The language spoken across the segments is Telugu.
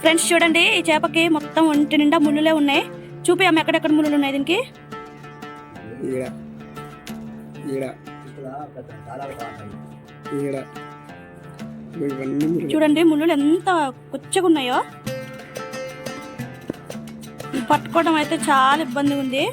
ఫ్రెండ్స్ చూడండి ఈ చేపకి మొత్తం ఒంటి నిండా ముళ్ళులే ఉన్నాయి. చూపి ఎక్కడెక్కడ ముళ్ళులు ఉన్నాయి దీనికి. చూడండి ముళ్ళులు ఎంత కొచ్చగా ఉన్నాయో పట్టుకోవడం అయితే చాలా ఇబ్బందిగా ఉంది.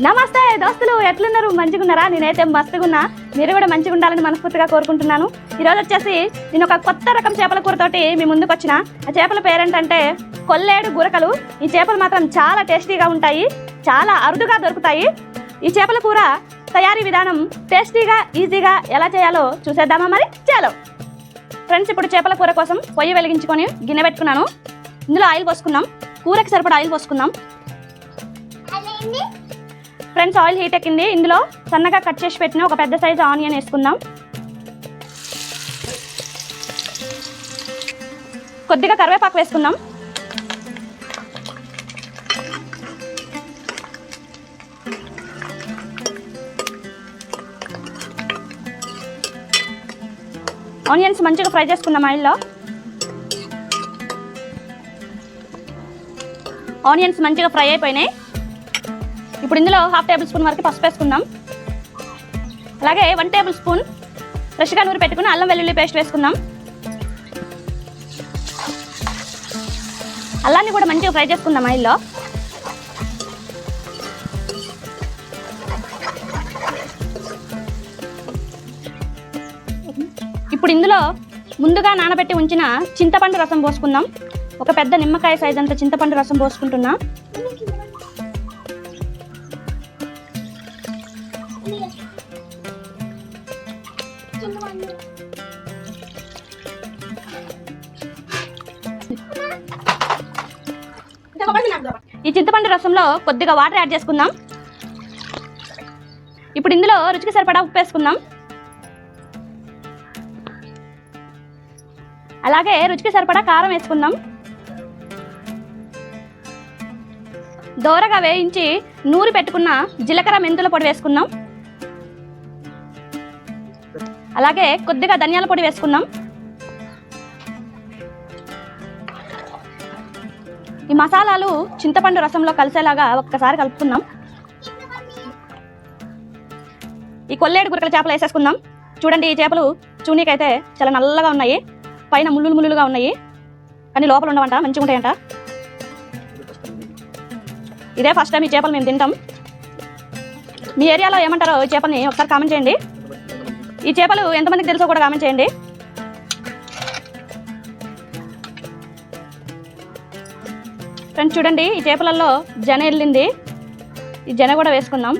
నమస్తే దోస్తులు ఎట్లున్నారు? మంచిగున్నారా? నేనైతే మస్తుగున్నా. మీరు కూడా మంచిగా ఉండాలని మనస్ఫూర్తిగా కోరుకుంటున్నాను. ఈరోజు వచ్చేసి నేను ఒక కొత్త రకం చేపల కూరతోటి మీ ముందుకు వచ్చిన. ఆ చేపల పేరేంటంటే కొల్లేడు గురకలు. ఈ చేపలు మాత్రం చాలా టేస్టీగా ఉంటాయి చాలా అరుదుగా దొరుకుతాయి. ఈ చేపల కూర తయారీ విధానం టేస్టీగా ఈజీగా ఎలా చేయాలో చూసేద్దామా మరి? చాలో. ఫ్రెండ్స్ ఇప్పుడు చేపల కూర కోసం పొయ్యి వెలిగించుకొని గిన్నె పెట్టుకున్నాను. ఇందులో ఆయిల్ పోసుకున్నాం. కూరకి సరిపడా ఆయిల్ పోసుకుందాం. ఫ్రెండ్స్ ఆయిల్ హీట్ ఎక్కింది. ఇందులో సన్నగా కట్ చేసి పెట్టిన ఒక పెద్ద సైజు ఆనియన్ వేసుకుందాం. కొద్దిగా కరివేపాకు వేసుకుందాం. ఆనియన్స్ మంచిగా ఫ్రై చేసుకుందాం ఆయిల్లో. ఆనియన్స్ మంచిగా ఫ్రై అయిపోయినాయి. ఇప్పుడు ఇందులో హాఫ్ టేబుల్ స్పూన్ వరకు పసుపు వేసుకుందాం. అలాగే వన్ టేబుల్ స్పూన్ ఫ్రెష్గా నూరి పెట్టుకుని అల్లం వెల్లుల్లి పేస్ట్ వేసుకుందాం. అల్లాన్ని కూడా మంచిగా ఫ్రై చేసుకుందాం ఆయిల్లో. ఇప్పుడు ఇందులో ముందుగా నానబెట్టి ఉంచిన చింతపండు రసం పోసుకుందాం. ఒక పెద్ద నిమ్మకాయ సైజ్ అంత చింతపండు రసం పోసుకుంటున్నా. ఈ చింతపండు రసంలో కొద్దిగా వాటర్ యాడ్ చేసుకుందాం. ఇప్పుడు ఇందులో రుచికి సరిపడా ఉప్పు వేసుకుందాం. అలాగే రుచికి సరిపడా కారం వేసుకుందాం. దోరగా వేయించి నూరి పెట్టుకున్న జీలకర్ర మెంతుల పొడి వేసుకుందాం. అలాగే కొద్దిగా ధనియాల పొడి వేసుకుందాం. ఈ మసాలాలు చింతపండు రసంలో కలిసేలాగా ఒక్కసారి కలుపుకుందాం. ఈ కొల్లేడు గురకల చేపలు వేసేసుకుందాం. చూడండి ఈ చేపలు చూనీకైతే చాలా నల్లగా ఉన్నాయి. పైన ముళ్ళులు ముళ్ళులుగా ఉన్నాయి. కానీ లోపల ఉండవంట మంచిగా ఉంటాయంట ఇదే ఫస్ట్ టైం ఈ చేపలు మేము తింటాం. మీ ఏరియాలో ఏమంటారో ఈ చేపల్ని ఒకసారి కామెంట్ చేయండి. ఈ చేపలు ఎంతమందికి తెలుసో కూడా కామెంట్ చేయండి. ఫ్రెండ్స్ చూడండి ఈ చేపలలో జన వెళ్ళింది. ఈ జన కూడా వేసుకుందాం.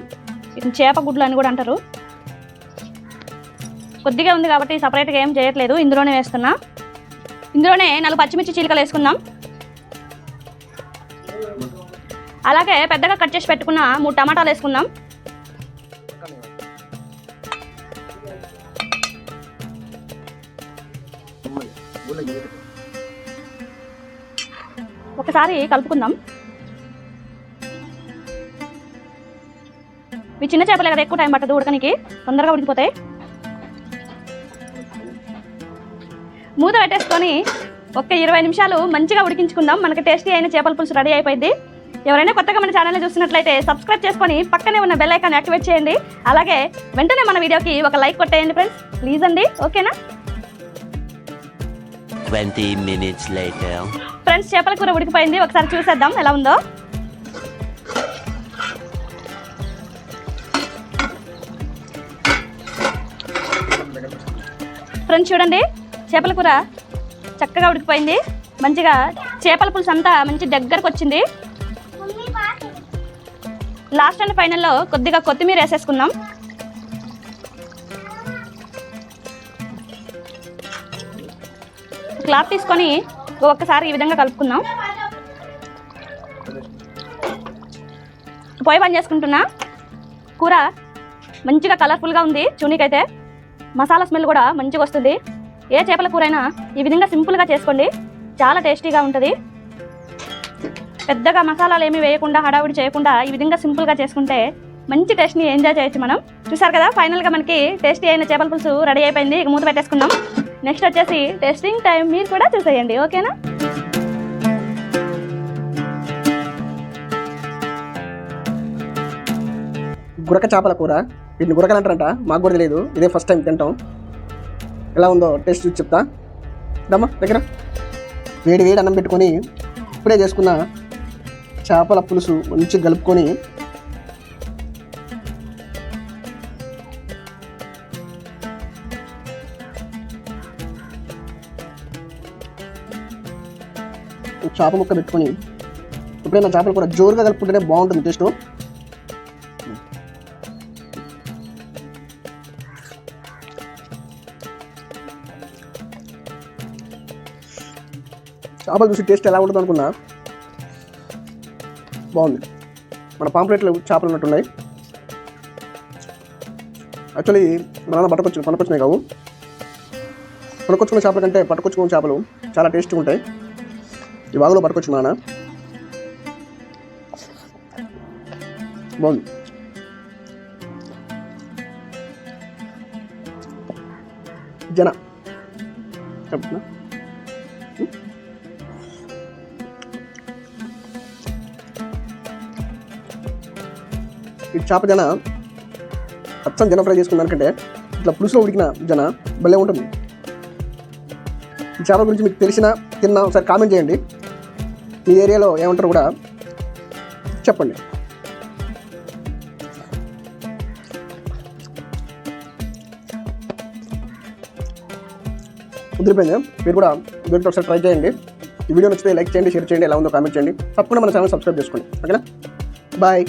ఇది చేప గుడ్లు అని కూడా అంటారు. కొద్దిగా ఉంది కాబట్టి సపరేట్గా ఏం చేయట్లేదు. ఇందులోనే వేస్తున్నా. ఇందులోనే నాలుగు పచ్చిమిర్చి చీలికలు వేసుకుందాం. అలాగే పెద్దగా కట్ చేసి పెట్టుకున్న మూడు టమాటాలు వేసుకుందాం. ఒకసారి కలుపుకుందాం. ఇవి చిన్న చేపలే కదా ఎక్కువ టైం పట్టదు ఉడకనికి తొందరగా ఉడికిపోతాయి. మూత పెట్టేసుకొని ఒక ఇరవై నిమిషాలు మంచిగా ఉడికించుకుందాం. మనకి టేస్టీ అయిన చేపల పులుసు రెడీ అయిపోయింది. ఎవరైనా కొత్తగా మన ఛానల్ని చూస్తున్నట్లయితే సబ్స్క్రైబ్ చేసుకొని పక్కనే ఉన్న బెల్ ఐకాన్ యాక్టివేట్ చేయండి. అలాగే వెంటనే మన వీడియోకి ఒక లైక్ కొట్టేయండి ఫ్రెండ్స్ ప్లీజ్ అండి. ఓకేనా 20 minutes later. ఫ్రెండ్స్ చేపల కూర ఉడికిపోయింది. ఒకసారి చూసేద్దాం ఎలా ఉందో. ఫ్రెండ్స్ చూడండి. చేపల కూర చక్కగా ఉడికిపోయింది. మంచిగా చేపల పులుసు అంతా మంచి దగ్గరకు వచ్చింది. లాస్ట్ అండ్ ఫైనల్లో కొద్దిగా కొత్తిమీర వేసేసుకుందాం. క్లాత్ తీసుకొని ఒక్కసారి ఈ విధంగా కలుపుకుందాం. పొయ్యి బంద్ చేసుకుంటున్నా. కూర మంచిగా కలర్ఫుల్గా ఉంది చూనీకైతే. మసాలా స్మెల్ కూడా మంచిగా వస్తుంది. ఏ చేపల కూర అయినా ఈ విధంగా సింపుల్గా చేసుకోండి. చాలా టేస్టీగా ఉంటుంది. పెద్దగా మసాలాలు ఏమీ వేయకుండా హడావుడి చేయకుండా ఈ విధంగా సింపుల్గా చేసుకుంటే మంచి టేస్ట్ని ఎంజాయ్ చేయొచ్చు మనం. చూసారు కదా ఫైనల్గా మనకి టేస్టీ అయిన చేపల పులుసు రెడీ అయిపోయింది. ఇక మూత పెట్టేసుకుందాం. నెక్స్ట్ వచ్చేసి టేస్టింగ్ టైం మీరు కూడా చూసేయండి ఓకేనా? గురక చేపల కూర. వీటిని గురకలు అంటారంట. మాకు కూడా తెలియదు ఇదే ఫస్ట్ టైం తింటాం. ఎలా ఉందో టేస్ట్ చూసి చెప్తా. దమ్మా దగ్గర. వేడి వేడి అన్నం పెట్టుకొని ఇప్పుడే చేసుకున్న చేపల పులుసు మంచి కలుపుకొని చేప ముక్క పెట్టుకొని ఎప్పుడైనా చేపలు కూడా జోరుగా కలుపుకుంటేనే బాగుంటుంది టేస్ట్. చేపలు చూసి టేస్ట్ ఎలా ఉంటుంది అనుకున్నా. బాగుంది. మన పాంప్లెట్లు చేపలు ఉన్నట్టున్నాయి. యాక్చువల్లీ మన నాన్న పట్టుకొచ్చు పట్టుకొచ్చినాయి కావు. పట్టుకొచ్చుకున్న చేపల కంటే పట్టుకొచ్చుకున్న చేపలు చాలా టేస్ట్గా ఉంటాయి. ఈ వాగులో పట్టుకొచ్చు మా నాన్న. బాగుంది. జన. చెప్తున్నా ఈ చేప జన అచ్చం జన ఫ్రై చేసుకున్న దానికంటే ఇట్లా పులుసులో ఉడికిన జన భలే ఉంటుంది. ఈ చేప గురించి మీకు తెలిసిన తిన్నా ఒకసారి కామెంట్ చేయండి. మీ ఏరియాలో ఏమంటారు కూడా చెప్పండి. కుదిరిపోయింది మీరు కూడా దొరికి ఒకసారి ట్రై చేయండి. ఈ వీడియో నచ్చితే లైక్ చేయండి షేర్ చేయండి ఎలా ఉందో కామెంట్ చేయండి. తప్పకుండా మన ఛానల్ సబ్స్క్రైబ్ చేసుకోండి. ఓకేనా? బాయ్